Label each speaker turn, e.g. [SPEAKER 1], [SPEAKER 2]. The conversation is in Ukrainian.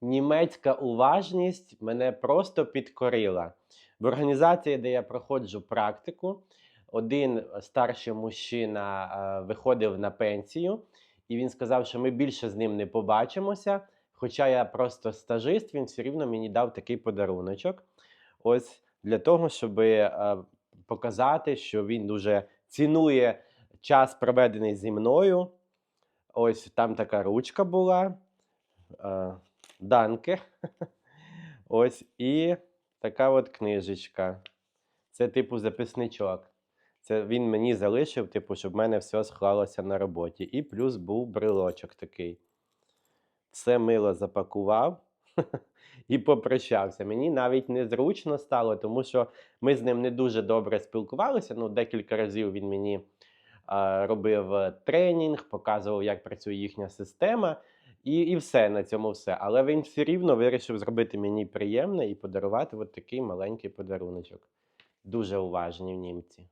[SPEAKER 1] німецька уважність мене просто підкорила. В організації, де я проходжу практику, один старший мужчина е, виходив на пенсію, і він сказав, що ми більше з ним не побачимося. Хоча я просто стажист, він все рівно мені дав такий подаруночок. Ось для того, щоб е, показати, що він дуже цінує час, проведений зі мною. Ось там така ручка була. Е, Данке. Ось і така от книжечка. Це типу записничок. Це він мені залишив, типу, щоб в мене все склалося на роботі. І плюс був брелочок такий. Все мило запакував і попрощався. Мені навіть незручно стало, тому що ми з ним не дуже добре спілкувалися. Ну, декілька разів він мені а, робив е, тренінг, показував, як працює їхня система. І, і все на цьому все. Але він все рівно вирішив зробити мені приємне і подарувати от такий маленький подаруночок. Дуже уважні в німці.